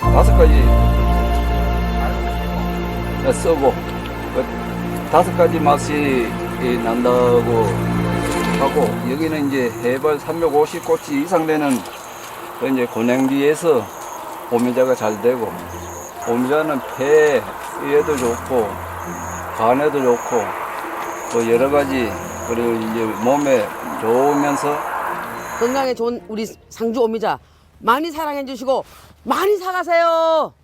가지. 쓰고. 그 다섯 가지 맛이 이 난다고 하고 여기는 이제 해발 350고치 이상 되는 그 이제 고냉비에서 오미자가 잘 되고 오미자는 폐에도 좋고 간에도 좋고 또 여러 가지 그리고 이제 몸에 좋으면서 건강에 좋은 우리 상주 오미자 많이 사랑해 주시고 많이 사가세요.